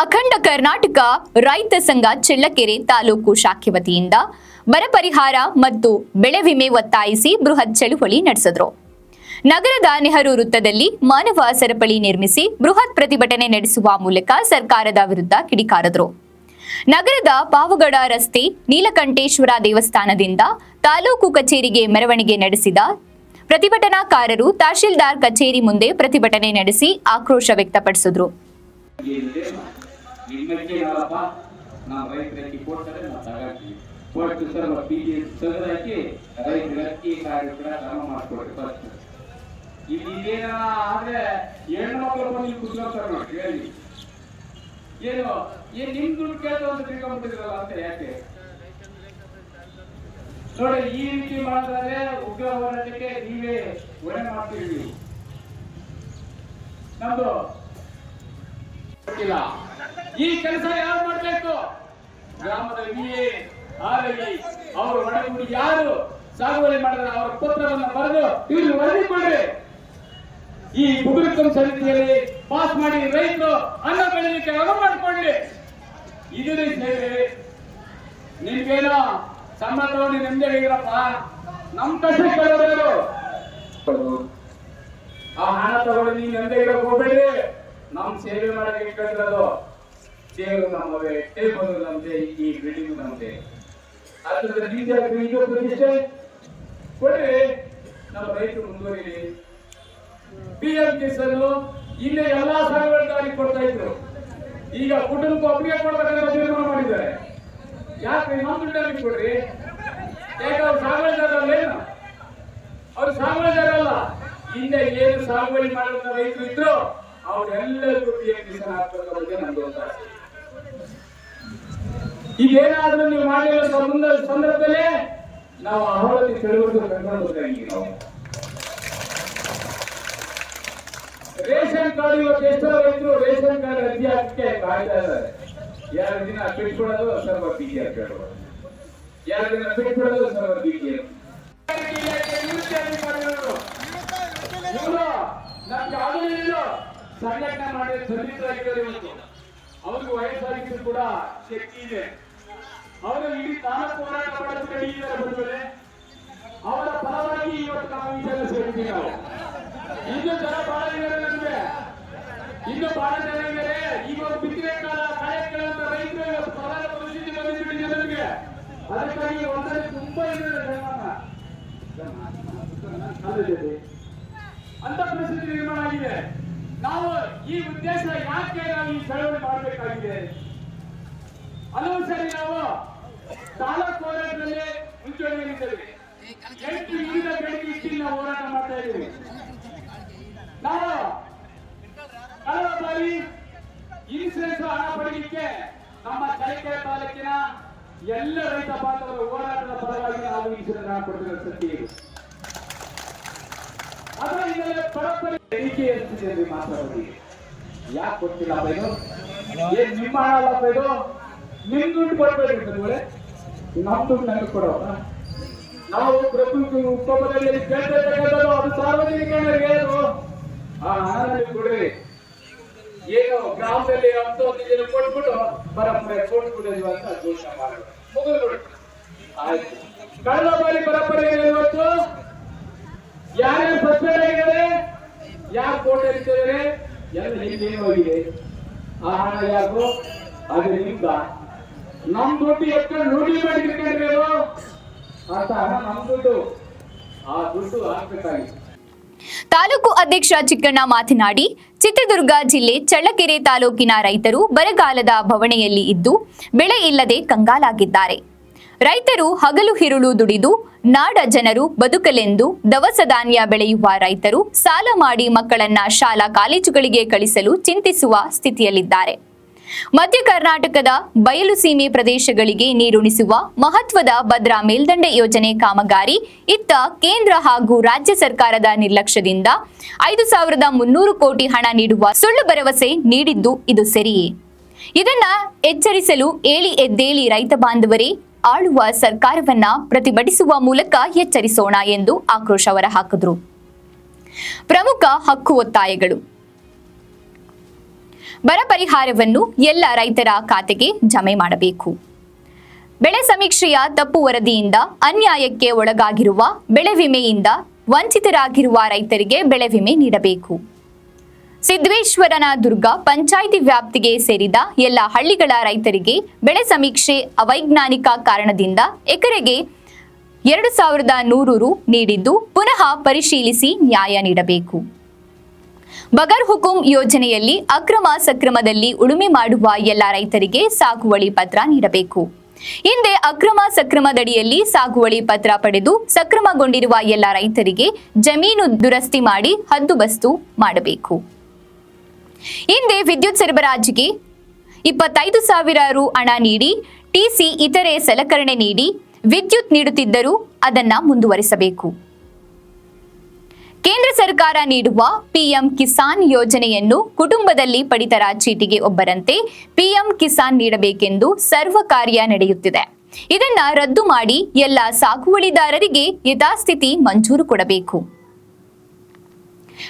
ಅಖಂಡ ಕರ್ನಾಟಕ ರೈತ ಸಂಘ ಚಳ್ಳಕೆರೆ ತಾಲೂಕು ಶಾಖೆ ವತಿಯಿಂದ ಬರ ಪರಿಹಾರ ಮತ್ತು ಬೆಳೆ ವಿಮೆ ಒತ್ತಾಯಿಸಿ ಬೃಹತ್ ಚಳುವಳಿ ನಡೆಸಿದ್ರು. ನಗರದ ನೆಹರು ವೃತ್ತದಲ್ಲಿ ಮಾನವ ಸರಪಳಿ ನಿರ್ಮಿಸಿ ಬೃಹತ್ ಪ್ರತಿಭಟನೆ ನಡೆಸುವ ಮೂಲಕ ಸರ್ಕಾರದ ವಿರುದ್ಧ ಕಿಡಿಕಾರದ್ರು. ನಗರದ ಪಾವಗಡ ರಸ್ತೆ ನೀಲಕಂಠೇಶ್ವರ ದೇವಸ್ಥಾನದಿಂದ ತಾಲೂಕು ಕಚೇರಿಗೆ ಮೆರವಣಿಗೆ ನಡೆಸಿದ ಪ್ರತಿಭಟನಾಕಾರರು ತಹಶೀಲ್ದಾರ್ ಕಚೇರಿ ಮುಂದೆ ಪ್ರತಿಭಟನೆ ನಡೆಸಿ ಆಕ್ರೋಶ ವ್ಯಕ್ತಪಡಿಸಿದ್ರು. ನಿಮ್ಮಕ್ಕೆ ನಾಳಪ್ಪ ನಾವು ರೈತರಿಗೆ ಕೊಡ್ತಾರೆ ನಾವು ತಗೊಳ್ತೀವಿ ಕೊಟ್ಟು ಸರ್ ಜಿ ತೆಗೆದಾಕಿ ರೈತರಿಗೆ ಅಕ್ಕಿ, ಕಾಯಿ ಕೂಡ ಕ್ರಮ ಮಾಡಿಕೊಡ್ರಿ ಫಸ್ಟ್ ಇಲ್ಲಿ ಇದೇನ ಆದ್ರೆ ಹೆಣ್ಮಕ್ಳು ಬಂದು ಇಲ್ಲಿ ನೋಡಿ, ಹೇಳಿ. ಏನು, ಏನ್ ನಿಮ್ ದುಡ್ಡು ಕೇಳ್ದು ಅಂತ ತಿಳ್ಕೊಂಡ್ಬಿಟ್ಟಿದ್ರಲ್ಲ ಅಂತ ಯಾಕೆ? ನೋಡಿ, ಈ ರೀತಿ ಮಾಡಿದ್ರೆ ಉಗ್ರ ಹೋರಾಟಕ್ಕೆ ನೀವೇ ಹೊಣೆ ಮಾಡ್ತೀವಿ ನಮ್ದು ಈ ಕೆಲಸ ಯಾರು ಮಾಡಬೇಕು? ಗ್ರಾಮದ ವಿಎ ಅವರು ಒಳಗೂಡಿ ಯಾರು ಸಾಗುವಳಿ ಮಾಡಿದ್ರೆ ಅವರ ಪತ್ರವನ್ನು ಬರೆದು ಇಲ್ಲಿ ವರದಿ ಕೊಡ್ರಿ ಈ ಬುಗುರುಕಂ ಸಮಿತಿಯಲ್ಲಿ ಪಾಸ್ ಮಾಡಿ ರೈತರು ಅನ್ನ ಬೆಳೆಯಲಿಕ್ಕೆ ಅನುವು ಮಾಡಿಕೊಳ್ಳಿ. ಇದು ಸೇರಿ ನಿಮ್ಗೇನೋ ಸಂಬಳ ತಗೊಂಡು ನೆಮ್ಮದಿ ಇರಪ್ಪ ನಮ್ ಕಷ್ಟ ಆ ಹಣ ತಗೊಂಡು ನೀವು ನೆಮ್ಮದಿ ಇರೋಕೆ ಹೋಗ್ಬೇಡಿ ನಮ್ ಸೇವೆ ಮಾಡಕ್ಕೆ ಇಟ್ಕೊಂಡಿರೋದು ದೇವರು ನಮ್ಮವೇ ಟೇಬಲ್ ನಮ್ದೆ, ಈ ಬಿಲ್ಡಿಂಗ್ ನಮ್ದೆ. ಅದ್ರಿಂದ ಬೀಜ ಪ್ರತಿಷ್ಠೆ ಕೊಡ್ರಿ ನಮ್ಮ ರೈತರು ಮುಂದುವರಿಲಿ. ಪಿ ಎಂ ಕಿಸಾನ್ ಇಲ್ಲಿ ಎಲ್ಲಾ ಸಾಗುವಳಿದಾರಿಗೆ ಕೊಡ್ತಾ ಇದ್ರು. ಈಗ ಕುಟುಂಬ ಒಪ್ಪಿಗೆ ಕೊಡ್ಬೇಕಂತ ತೀರ್ಮಾನ ಮಾಡಿದ್ದಾರೆ. ಯಾಕೆ ನಮ್ಮ ದುಡ್ಡಲ್ಲಿ ಕೊಡ್ರಿ ಯಾಕೆ ಅವ್ರು ಸಾಗುವಳಿದಾರಲ್ಲ ಏನು? ಅವ್ರು ಸಾಗುವಳಿದಾರಲ್ಲ ಹಿಂದೆ ಏನು ಸಾಗುವಳಿ ಮಾಡುವಂತ ರೈತರು ಇದ್ರು? ಅವ್ರೆಲ್ಲರಿಗೂ ಪಿ ಎಂ ಕಿಸಾನ್ ಹಾಕ್ಬೇಕು ಬಗ್ಗೆ ಒತ್ತಾಯ. ಈಗ ಏನಾದ್ರೂ ನೀವು ಮಾಡಿರೋ ಸಂಬಂಧ ಸಂದರ್ಭದಲ್ಲಿ ನಾವು ಅವರಲ್ಲಿ ಚಳುವಳಿ ಕರ್ಕೊಂಡು ಹೋಗ್ತೀವಿ ನಾವು ರೇಷನ್ ಕಾರ್ಡ್ ಇವತ್ತು ಎಷ್ಟೋ ರೈತರು ರೇಷನ್ ಕಾರ್ಡ್ ಅರ್ಜಿ ಹಾಕಕ್ಕೆ ಕಾಯ್ತಾ ಇದ್ದಾರೆ? ಎರಡು ದಿನ ಬಿಟ್ಬಿಡೋದು ಸರ್ವ ಬಿ ಅಂತ ಕೇಳೋದು ಎರಡು ದಿನ ಬಿಟ್ಬಿಡೋದು ಸರ್ವ ಬಿ ಅಂತ. ನಮ್ಗೆ ಆಗಲಿಲ್ಲ ಸಂಘಟನೆ ಮಾಡಿ ದಲಿತರಾಗಿದ್ದಾರೆ ಇವತ್ತು ಅವ್ರಿಗೆ ವಯಸ್ಸಾಗಿದ್ರು ಕೂಡ ಶಕ್ತಿ ಇದೆ ಅವರು ಇಡೀ ತಾಲೂಕು ಹೋರಾಟ ಮಾಡೋದಕ್ಕೆ ಇದ್ದಾರೆ ಬಂದ್ಮೇಲೆ ಅವರ ಫಲವಾಗಿ ಇವತ್ತು ನಾವು ಈ ಜನ ಸೇರಿದ್ದೀವಿ ನಾವು ಇನ್ನು ಜನ ಬಹಳ ಇದ್ದಾರೆ ನಮಗೆ ಇನ್ನು ಬಹಳ ಜನ ಇದ್ದಾರೆ ಈಗ ಒಂದು ಬಿತ್ತನೆ ಕಾಲ ಕಾರ್ಯಕ್ರಮ ರೈತರು ಇವತ್ತು ಪ್ರಧಾನ ಪರಿಸ್ಥಿತಿ ಬಂದಿದೆ ನಮಗೆ ಅದಕ್ಕಾಗಿ ಒಂದರಲ್ಲಿ ತುಂಬಾ ಇದ್ದಾರೆ ಜನ ಅಂತ ಪರಿಸ್ಥಿತಿ ನಿರ್ಮಾಣ ಆಗಿದೆ ನಾವು ಈ ಉದ್ದೇಶ ಯಾಕೆ ನಾವು ಈ ಚಳವಳಿ ಮಾಡಬೇಕಾಗಿದೆ. ಹಲವು ಸರಿ ನಾವು ತಾಲೂಕು ಹೋರಾಟದಲ್ಲಿ ಮುಂಚೂಣಿಯಲ್ಲಿದ್ದೇವೆ. ಹೋರಾಟ ಮಾಡ್ತಾ ಇದ್ದೀವಿ. ನಾವು ಹಲವು ಬಾರಿ ಇನ್ಸೂರೆನ್ಸ್ ಹಣ ಪಡೆಯಲಿಕ್ಕೆ ನಮ್ಮ ಚಳ್ಳಕೆರೆ ತಾಲೂಕಿನ ಎಲ್ಲ ರೈತ ಬಾಂಧವರ ಹೋರಾಟದ ಪರವಾಗಿ ನಾವು ಇನ್ಸೂರೆನ್ಸ್ ಹಣ ಕೊಡ್ತಿರೋ ಸತ್ಯ ಅದರ ಹಿನ್ನೆಲೆ ಪರಂಪರೆ ಎಣಿಕೆ ಎಷ್ಟಿದೆ ಮಾತಾಡೋದು. ಯಾಕೆ ಗೊತ್ತಿಲ್ಲ ಇದು ಏನ್ ನಿಮ್ಮ ಹಣ ಇದು ನಿಮ್ ದುಡ್ಡು ಕೊಡ್ಬೇಕು ತಂದ್ರೆ ನಮ್ ದುಡ್ಡು ನನಗೆ ನಾವು ಪ್ರಕೃತಿ ಉಪಮದಲ್ಲಿ ಕೇಳ್ತಕ್ಕಂಥದ್ದು, ಅದು ಸಾರ್ವಜನಿಕರಿಗೆ ಆ ಹಣ ಕೊಡ್ರಿ ಏನು ಗ್ರಾಮದಲ್ಲಿ ಹತ್ತು ಹತ್ತು ಜನ ಕೊಟ್ಬಿಟ್ಟು ಪರಂಪರೆ ಕೊಟ್ಬಿಡೋದು ಅಂತ ಘೋಷಣೆ ಮಾಡೋದು. ಮುಗಿದು ಆಯ್ತು. ಕಳೆದ ಬಾರಿ ಪರಂಪರೆ ಇವತ್ತು? ಯಾರ್ಯಾರು ಸಸ್ಪೆಂಡ್ ಆಗಿದ್ದಾರೆ ಯಾರು ಕೋಟೆ ಇರ್ತಿದ್ದಾರೆ ಎಲ್ಲ ಹಿಂದೇನು ಹೋಗಿದೆ. ಆ ಹಣ ಯಾರು ಅದು ನಿಮ್ಮ ನಮ್ ದುಡ್ಡು ಎತ್ಕೊಂಡು ನುಡಿ ಮಾಡಿ ಅದು ಅಂತ ಹಣ ನಮ್ ದುಡ್ಡು. ಆ ದುಡ್ಡು ಹಾಕ್ಬೇಕಾಗಿತ್ತು ತಾಲೂಕು ಅಧ್ಯಕ್ಷ ಚಿಕ್ಕಣ್ಣ ಮಾತನಾಡಿ, ಚಿತ್ರದುರ್ಗ ಜಿಲ್ಲೆ ಚಳ್ಳಕೆರೆ ತಾಲೂಕಿನ ರೈತರು ಬರಗಾಲದ ಬವಣೆಯಲ್ಲಿ ಇದ್ದು, ಬೆಳೆ ಇಲ್ಲದೆ ಕಂಗಾಲಾಗಿದ್ದಾರೆ. ರೈತರು ಹಗಲು ಹಿರುಳು ದುಡಿದು, ನಾಡ ಜನರು ಬದುಕಲೆಂದು ದವಸ ಧಾನ್ಯ ಬೆಳೆಯುವ ರೈತರು ಸಾಲ ಮಾಡಿ ಮಕ್ಕಳನ್ನ ಶಾಲಾ ಕಾಲೇಜುಗಳಿಗೆ ಕಳಿಸಲು ಚಿಂತಿಸುವ ಸ್ಥಿತಿಯಲ್ಲಿದ್ದಾರೆ. ಮಧ್ಯ ಕರ್ನಾಟಕದ ಬಯಲು ಸೀಮೆ ಪ್ರದೇಶಗಳಿಗೆ ನೀರುಣಿಸುವ ಮಹತ್ವದ ಭದ್ರಾ ಮೇಲ್ದಂಡೆ ಯೋಜನೆ ಕಾಮಗಾರಿ ಇತ್ತ ಕೇಂದ್ರ ಹಾಗೂ ರಾಜ್ಯ ಸರ್ಕಾರದ ನಿರ್ಲಕ್ಷ್ಯದಿಂದ ಐದು ಸಾವಿರದ ಮುನ್ನೂರು ಕೋಟಿ ಹಣ ನೀಡುವ ಸುಳ್ಳು ಭರವಸೆ ನೀಡಿದ್ದು ಇದು ಸರಿಯೇ. ಇದನ್ನ ಎಚ್ಚರಿಸಲು ಏಳಿ ಎದ್ದೇಳಿ ರೈತ ಬಾಂಧವರೇ ಆಳುವ ಸರ್ಕಾರವನ್ನ ಪ್ರತಿಭಟಿಸುವ ಮೂಲಕ ಎಚ್ಚರಿಸೋಣ ಎಂದು ಆಕ್ರೋಶ ಹೊರಹಾಕಿದ್ರು. ಪ್ರಮುಖ ಹಕ್ಕು ಒತ್ತಾಯಗಳು. ಬರ ಪರಿಹಾರವನ್ನು ಎಲ್ಲ ರೈತರ ಖಾತೆಗೆ ಜಮೆ ಮಾಡಬೇಕು. ಬೆಳೆ ಸಮೀಕ್ಷೆಯ ತಪ್ಪು ವರದಿಯಿಂದ ಅನ್ಯಾಯಕ್ಕೆ ಒಳಗಾಗಿರುವ ಬೆಳೆ ವಿಮೆಯಿಂದ ವಂಚಿತರಾಗಿರುವ ರೈತರಿಗೆ ಬೆಳೆ ವಿಮೆ ನೀಡಬೇಕು. ಸಿದ್ದೇಶ್ವರನ ದುರ್ಗ ಪಂಚಾಯಿತಿ ವ್ಯಾಪ್ತಿಗೆ ಸೇರಿದ ಎಲ್ಲ ಹಳ್ಳಿಗಳ ರೈತರಿಗೆ ಬೆಳೆ ಸಮೀಕ್ಷೆ ಅವೈಜ್ಞಾನಿಕ ಕಾರಣದಿಂದ ಎಕರೆಗೆ ಎರಡು ಸಾವಿರದ ನೂರು ರು ನೀಡಿದ್ದು ಪುನಃ ಪರಿಶೀಲಿಸಿ ನ್ಯಾಯ ನೀಡಬೇಕು. ಬಗರ್ ಹುಕುಂ ಯೋಜನೆಯಲ್ಲಿ ಅಕ್ರಮ ಸಕ್ರಮದಲ್ಲಿ ಉಳುಮೆ ಮಾಡುವ ಎಲ್ಲ ರೈತರಿಗೆ ಸಾಗುವಳಿ ಪತ್ರ ನೀಡಬೇಕು. ಹಿಂದೆ ಅಕ್ರಮ ಸಕ್ರಮದಡಿಯಲ್ಲಿ ಸಾಗುವಳಿ ಪತ್ರ ಪಡೆದು ಸಕ್ರಮಗೊಂಡಿರುವ ಎಲ್ಲ ರೈತರಿಗೆ ಜಮೀನು ದುರಸ್ತಿ ಮಾಡಿ ಹದ್ದುಬಸ್ತು ಮಾಡಬೇಕು. ಹಿಂದೆ ವಿದ್ಯುತ್ ಸರಬರಾಜಿಗೆ ಇಪ್ಪತ್ತೈದು ಸಾವಿರ ರು ಹಣ ನೀಡಿ, ಟಿಸಿ ಇತರೆ ಸಲಕರಣೆ ನೀಡಿ ವಿದ್ಯುತ್ ನೀಡುತ್ತಿದ್ದರೂ ಅದನ್ನು ಮುಂದುವರಿಸಬೇಕು. ಕೇಂದ್ರ ಸರ್ಕಾರ ನೀಡುವ ಪಿಎಂ ಕಿಸಾನ್ ಯೋಜನೆಯನ್ನು ಕುಟುಂಬದಲ್ಲಿ ಪಡಿತರ ಚೀಟಿಗೆ ಒಬ್ಬರಂತೆ ಪಿಎಂ ಕಿಸಾನ್ ನೀಡಬೇಕೆಂದು ಸರ್ವ ಕಾರ್ಯ ನಡೆಯುತ್ತಿದೆ. ಇದನ್ನ ರದ್ದು ಮಾಡಿ ಎಲ್ಲ ಸಾಗುವಳಿದಾರರಿಗೆ ಯಥಾಸ್ಥಿತಿ ಮಂಜೂರು ಕೊಡಬೇಕು.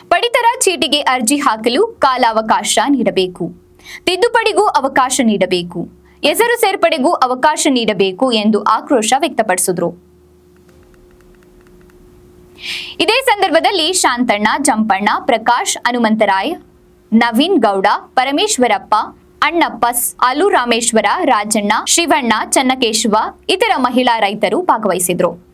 ಪಡಿತರ ಚೀಟಿಗೆ ಅರ್ಜಿ ಹಾಕಲು ಕಾಲಾವಕಾಶ ನೀಡಬೇಕು. ತಿದ್ದುಪಡಿಗೂ ಅವಕಾಶ ನೀಡಬೇಕು. ಹೆಸರು ಸೇರ್ಪಡೆಗೂ ಅವಕಾಶ ನೀಡಬೇಕು ಎಂದು ಆಕ್ರೋಶ ವ್ಯಕ್ತಪಡಿಸಿದ್ರು. ಇದೇ ಸಂದರ್ಭದಲ್ಲಿ ಶಾಂತಣ್ಣ, ಜಂಪಣ್ಣ, ಪ್ರಕಾಶ್, ಹನುಮಂತರಾಯ್, ನವೀನ್ ಗೌಡ, ಪರಮೇಶ್ವರಪ್ಪ, ಅಣ್ಣಪ್ಪ ಅಲು ರಾಮೇಶ್ವರ ರಾಜಣ್ಣ, ಶಿವಣ್ಣ, ಚನ್ನಕೇಶವ, ಇತರ ಮಹಿಳಾ ರೈತರು ಭಾಗವಹಿಸಿದ್ರು.